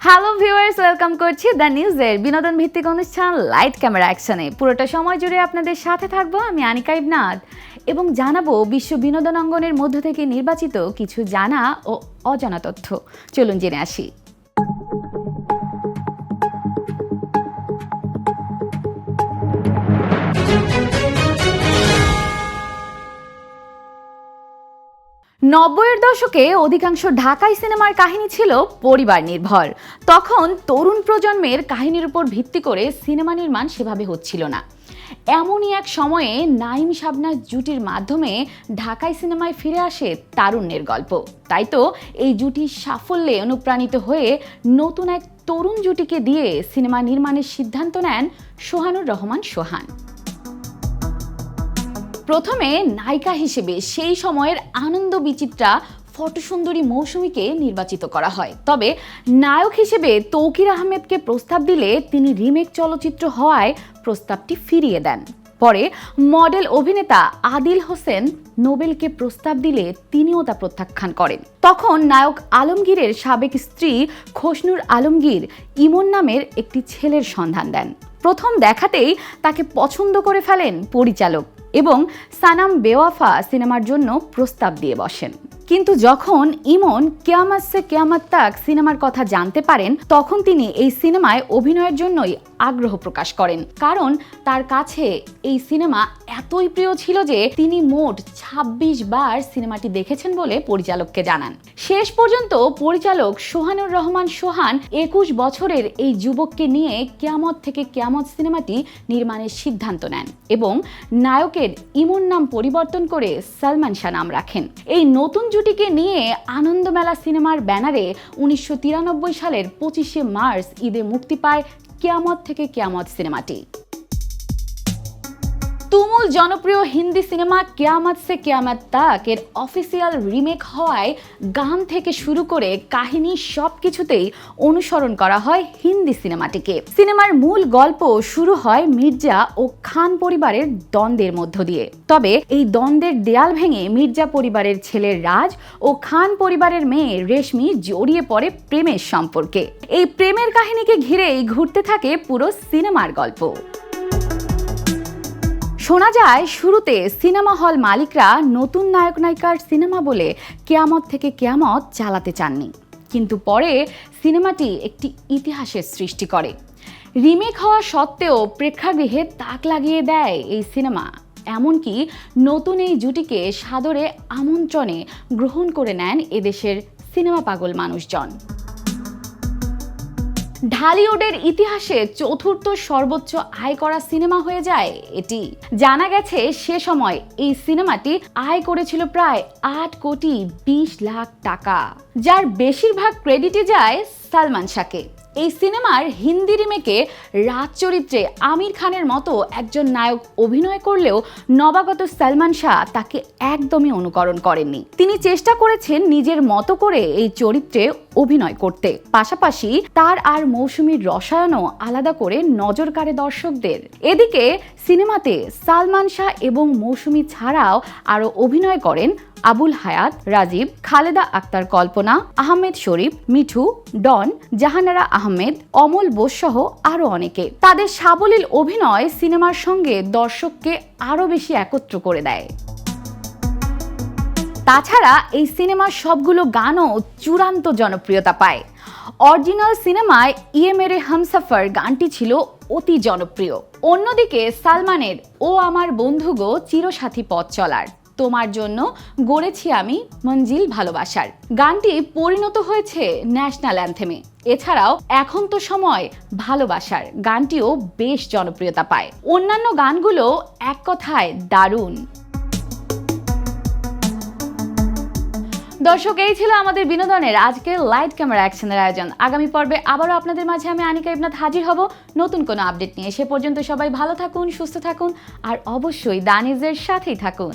Hello viewers welcome করছি the নিউজের বিনোদন ভিত্তিক অনুষ্ঠান লাইট ক্যামেরা অ্যাকশনে পুরোটা সময় জুড়ে আপনাদের সাথে থাকব আমি আনিকা ইবনাথ এবং জানাব বিশ্ব বিনোদন অঙ্গনের মধ্য থেকে নির্বাচিত কিছু জানা ও অজানা তথ্য। চলুন জেনে আসি। নব্বইয়ের দশকে অধিকাংশ ঢাকাই সিনেমার কাহিনী ছিল পরিবার নির্ভর। তখন তরুণ প্রজন্মের কাহিনীর উপর ভিত্তি করে সিনেমা নির্মাণ সেভাবে হচ্ছিল না। এমনই এক সময়ে নাইম শাবনাজ জুটির মাধ্যমে ঢাকাই সিনেমায় ফিরে আসে তারুণ্যের গল্প। তাই তো এই জুটির সাফল্যে অনুপ্রাণিত হয়ে নতুন এক তরুণ জুটিকে দিয়ে সিনেমা নির্মাণের সিদ্ধান্ত নেন সোহানুর রহমান সোহান। প্রথমে নায়িকা হিসেবে সেই সময়ের আনন্দ বিচিত্রা ফটোসুন্দরী মৌসুমীকে নির্বাচিত করা হয়। তবে নায়ক হিসেবে তৌকির আহমেদকে প্রস্তাব দিলে তিনি রিমেক চলচ্চিত্র হওয়ায় প্রস্তাবটি ফিরিয়ে দেন। পরে মডেল অভিনেতা আদিল হোসেন নোবেলকে প্রস্তাব দিলে তিনিও তা প্রত্যাখ্যান করেন। তখন নায়ক আলমগীরের সাবেক স্ত্রী খসনুর আলমগীর ইমন নামের একটি ছেলের সন্ধান দেন। প্রথম দেখাতেই তাকে পছন্দ করে ফেলেন পরিচালক এবং সানাম বেওয়াফা সিনেমার জন্য প্রস্তাব দিয়ে বসেন। কিন্তু যখন ইমন কেয়ামাত সে কেয়ামাত তাক সিনেমার কথা জানতে পারেন, তখন তিনি এই সিনেমায় অভিনয়ের জন্যই আগ্রহ প্রকাশ করেন। কারণ তার কাছে এই সিনেমা এতই প্রিয় ছিল যে তিনি মোট ২৬ বার সিনেমাটি দেখেছেন বলে পরিচালককে জানান। শেষ পর্যন্ত পরিচালক সোহানুর রহমান সোহান একুশ বছরের এই যুবককে নিয়ে কেয়ামত থেকে কেয়ামত সিনেমাটি নির্মাণের সিদ্ধান্ত নেন এবং নায়কের ইমন নাম পরিবর্তন করে সালমান শাহ নাম রাখেন। এই নতুন জুটিকে নিয়ে আনন্দমেলা সিনেমার ব্যানারে উনিশশো তিরানব্বই সালের পঁচিশে মার্চ ঈদে মুক্তি পায় কেয়ামত থেকে কেয়ামত সিনেমাটি। তুমুল জনপ্রিয় হিন্দি সিনেমা কেয়ামত সে কেয়ামত তাক, এর অফিসিয়াল রিমেক হওয়ায় গান থেকে শুরু করে কাহিনী সব কিছুতেই অনুসরণ করা হয় হিন্দি সিনেমাটিকে। সিনেমার মূল গল্প শুরু হয় মির্জা ও খান পরিবারের দ্বন্দ্বের মধ্য দিয়ে। তবে এই দ্বন্দ্বের দেয়াল ভেঙে মির্জা পরিবারের ছেলের রাজ ও খান পরিবারের মেয়ে রেশমি জড়িয়ে পড়ে প্রেমের সম্পর্কে। এই প্রেমের কাহিনীকে ঘিরেই ঘুরতে থাকে পুরো সিনেমার গল্প। শোনা যায়, শুরুতে সিনেমা হল মালিকরা নতুন নায়ক নায়িকার সিনেমা বলে কেয়ামত থেকে কেয়ামত চালাতে চাননি। কিন্তু পরে সিনেমাটি একটি ইতিহাসের সৃষ্টি করে। রিমেক হওয়া সত্ত্বেও প্রেক্ষাগৃহে তাক লাগিয়ে দেয় এই সিনেমা। এমনকি নতুন এই জুটিকে সাদরে আমন্ত্রণে গ্রহণ করে নেন এদেশের সিনেমা পাগল মানুষজন। ঢালিউডের ইতিহাসে চতুর্থ সর্বোচ্চ আয় করা সিনেমা হয়ে যায় এটি। জানা গেছে, সে সময় এই সিনেমাটি আয় করেছিল প্রায় আট কোটি বিশ লাখ টাকা। যার বেশিরভাগ ক্রেডিটে যায় সালমান শাহকে। এই সিনেমার হিন্দি রিমেকে রাজ চরিত্রে আমির খানের মতো একজন নায়ক অভিনয় করলেও নবাগত সালমান শাহ তাকে একদমই অনুকরণ করেননি। তিনি চেষ্টা করেছেন নিজের মতো করে এই চরিত্রে অভিনয় করতে। পাশাপাশি তার আর মৌসুমীর রসায়নও আলাদা করে নজর কাড়ে দর্শকদের। এদিকে সিনেমাতে সালমান শাহ এবং মৌসুমী ছাড়াও আরও অভিনয় করেন আবুল হায়াত, রাজীব, খালেদা আক্তার কল্পনা, আহমেদ শরীফ, মিঠু, ডন, জাহানারা আহমেদ, অমল বোস সহ আরও অনেকে। তাদের সাবলীল অভিনয় সিনেমার সঙ্গে দর্শককে আরও বেশি একত্র করে দেয়। তাছাড়া এই সিনেমার সবগুলো গানও চূড়ান্ত জনপ্রিয়তা পায়। অরিজিনাল সিনেমায় ইএমএর হামসাফার গানটি ছিল অতি জনপ্রিয়। অন্যদিকে সালমানের ও আমার বন্ধুগো চিরসাথী পথ চলার। তোমার জন্য গড়েছি আমি মঞ্জিল ভালোবাসার। গানটি পরিণত হয়েছে ন্যাশনাল অ্যান্থেমে। এছাড়াও এখন তো সময় ভালোবাসার। গানটিও বেশ জনপ্রিয়তা পায়। অন্যান্য গানগুলো এক কথায় দারুণ। দর্শক, এই ছিল আমাদের বিনোদনের আজকের লাইট ক্যামেরা অ্যাকশনের আয়োজন। আগামী পর্বে আবারও আপনাদের মাঝে আমি আনিকা ইবনাথ হাজির হব। নতুন কোনো আপডেট নিয়ে সে পর্যন্ত সবাই ভালো থাকুন, সুস্থ থাকুন, আর অবশ্যই দানিজের সাথেই থাকুন।